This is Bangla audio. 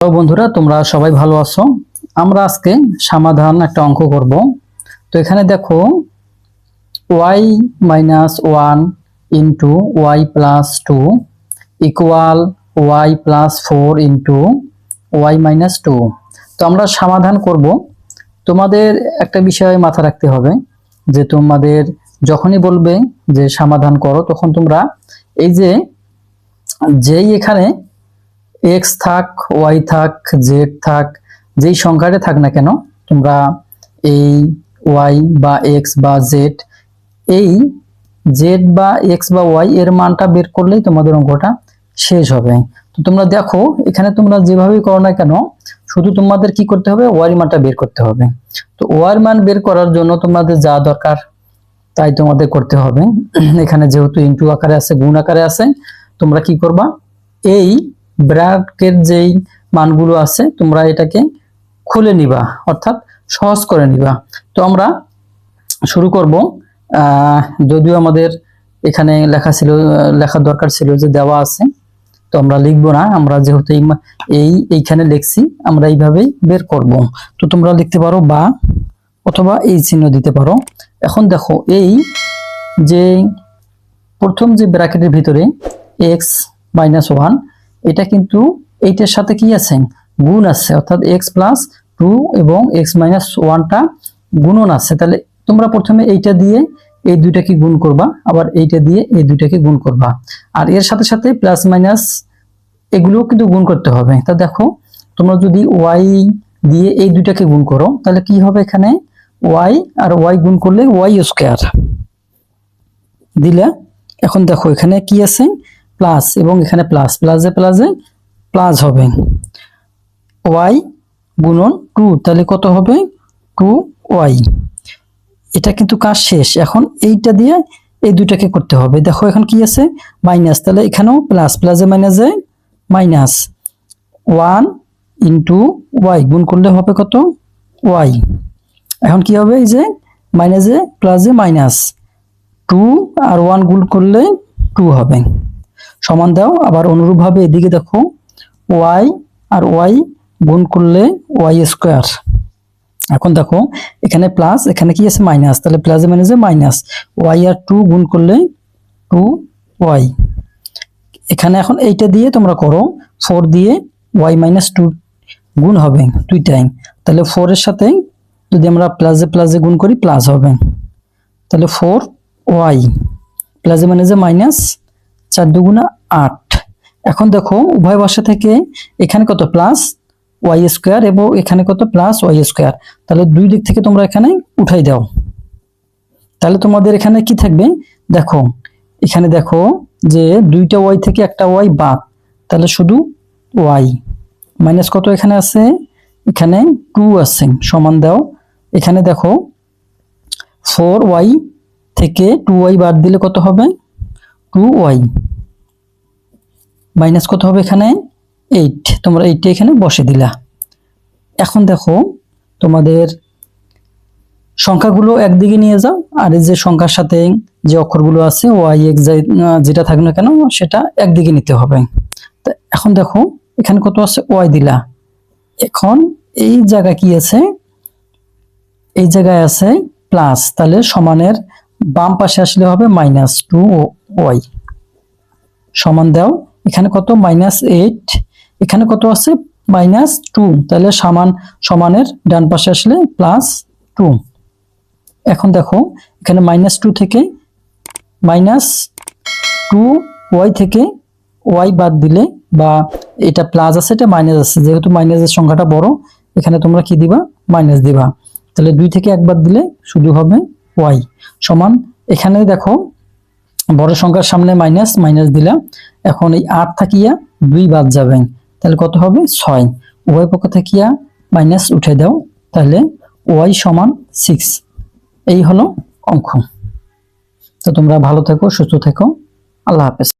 তো বন্ধুরা, তোমরা সবাই ভালো আছো? আমরা আজকে সমাধান একটা অঙ্ক করব। তো এখানে দেখো Y minus one into Y plus two equal Y plus four into Y minus two তো আমরা সমাধান করব। তোমাদের একটা বিষয় মাথা রাখতে হবে, যে তোমাদের যখনই বলবে যে সমাধান করো, তখন তোমরা এই যে, যেই এখানে এক্স থাক ওয়াই থাক জেড থাক, যেই সংখ্যাটা থাক না কেন, তোমরা এই ওয়াই বা এক্স বা জেড এই জেড বা এক্স বা ওয়াই এর মানটা বের করলেই তোমাদের অঙ্কটা শেষ হবে। তো তোমরা দেখো, এখানে তোমরা যেভাবেই করো না কেন, শুধু তোমাদের কি করতে হবে ওয়াই মানটা বের করতে হবে। তো ওয়াই মান বের করার জন্য তোমাদের যা দরকার, তাই তোমাদের করতে হবে। এখানে যেহেতু ইন্টু আকারে আছে, গুণ আকারে আছে, তোমরা কি করবা, এই ব্র্যাকের যেই মানগুলো আছে, তোমরা এটাকে খুলে নিবা, অর্থাৎ সহজ করে নিবা। তো আমরা শুরু করব। যদিও আমাদের এখানে লেখা ছিল, লেখার দরকার ছিল যে দেওয়া আছে, তো আমরা লিখব না। আমরা যেহেতু এই এইখানে লিখছি, আমরা এইভাবেই বের করব। তো তোমরা লিখতে পারো বা, অথবা এই চিহ্ন দিতে পারো। এখন দেখো, এই যে প্রথম যে ব্র্যাকেটের ভিতরে এক্স মাইনাস ওয়ান এটা কিন্তু এইটার সাথে কি আছে? গুণ আছে, অর্থাৎ এক্স প্লাস টু এবং এক্স মাইনাস ওয়ানটা গুণন আছে। তাহলে তোমরা প্রথমে এইটা দিয়ে এই দুইটাকে গুণ করবা, আবার এইটা দিয়ে এই দুইটাকে গুণ করবা। আর এর সাথে সাথে প্লাস মাইনাস এগুলোও কিন্তু গুণ করতে হবে। তা দেখো, তোমরা যদি ওয়াই দিয়ে এই দুইটাকে গুণ করো, তাহলে কি হবে এখানে? ওয়াই আর ওয়াই গুণ করলে ওয়াই স্কোয়ার দিলে, এখন দেখো এখানে কি আছে? প্লাস এবং এখানে প্লাস, প্লাসে প্লাসে প্লাস হবে। ওয়াই গুণন টু, তাহলে কত হবে? Two Y. এটা কিন্তু কাজ শেষ। এখন এইটা দিয়ে এই দুইটাকে করতে হবে। দেখো এখন কি আছে? মাইনাস। তাহলে এখানেও প্লাস, প্লাসে মাইনাসে মাইনাস। ওয়ান ইন্টু ওয়াই, গুণ করলে হবে কত? ওয়াই। এখন কি হবে? এই যে মাইনাসে, প্লাসে মাইনাস। টু আর ওয়ান গুণ করলে টু হবে। সমান দাও। আবার অনুরূপভাবে এদিকে দেখো ওয়াই আর ওয়াই গুণ করলে ওয়াই স্কোয়ার এখন দেখো, এখানে প্লাস এখানে কি আছে? মাইনাস তাহলে প্লাসে মাইনাসে মাইনাস ওয়াই আর টু গুণ করলে টু ওয়াই এখানে এখন এইটা দিয়ে তোমরা করো ফোর দিয়ে ওয়াই মাইনাস টু গুণ হবে দুই টাইম তাহলে ফোরের সাথে যদি আমরা প্লাসে প্লাসে গুণ করি প্লাস হবে। তাহলে ফোর ওয়াই প্লাসে মাইনাসে মাইনাস চার দুগুণা আট। এখন দেখো, উভয় পাশে থেকে এখানে কত? প্লাস ওয়াই স্কোয়ার এবং এখানে কত? প্লাস ওয়াই স্কোয়ার তাহলে দুই দিক থেকে তোমরা এখানে উঠাই দাও। তাহলে তোমাদের এখানে কি থাকবে? দেখো, এখানে দেখো যে দুইটা ওয়াই থেকে একটা ওয়াই বাদ। তাহলে শুধু ওয়াই মাইনাস কত এখানে আছে? এখানে টু আছে, সমান দাও। এখানে দেখো ফোর ওয়াই থেকে টু ওয়াই বাদ দিলে কত হবে? Two Y. মাইনাস কত হবে এখানে? এইট। তোমরা এইটটা এখানে বসে দিলা। এখন দেখো, তোমাদের সংখ্যাগুলো একদিকে নিয়ে যাও, আর যে সংখ্যার সাথে যে অক্ষরগুলো আছে, ওয়াই, এক্স যেটা থাকুক না কেন, সেটা একদিকে নিতে হবে। তা এখন দেখো, এখানে কত আছে? ওয়াই দিলা। এখন এই জায়গা কি আছে? এই জায়গায় আছে প্লাস, তাহলে সমানের বাম পাশে আসলে হবে মাইনাস টু ওয়াই সমান দাও, এখানে কত? মাইনাস এইট এখানে কত আছে? মাইনাস টু তাহলে সমান, সমানের ডান পাশে আসলে প্লাস টু এখন দেখো, এখানে মাইনাস টু থেকে মাইনাস টু ওয়াই থেকে ওয়াই বাদ দিলে বা এটা প্লাস আছে, এটা মাইনাস আছে। যেহেতু মাইনাসের সংখ্যাটা বড়, এখানে তোমরা কি দিবা? মাইনাস দিবা। তাহলে দুই থেকে এক বাদ দিলে শুধু হবে ওয়াই সমান এখানে দেখো, বড় সংখ্যার সামনে মাইনাস মাইনাস দিলাম, এখন এই আট থাকিয়া দুই বাদ যাবেন তাহলে কত হবে? ছয়। উভয় পক্ষ থাকিয়া মাইনাস উঠে দাও, তাহলে ওয়াই সমান সিক্স। এই হলো অঙ্ক। তো তোমরা ভালো থেকো, সুস্থ থেকো, আল্লাহ হাফেজ।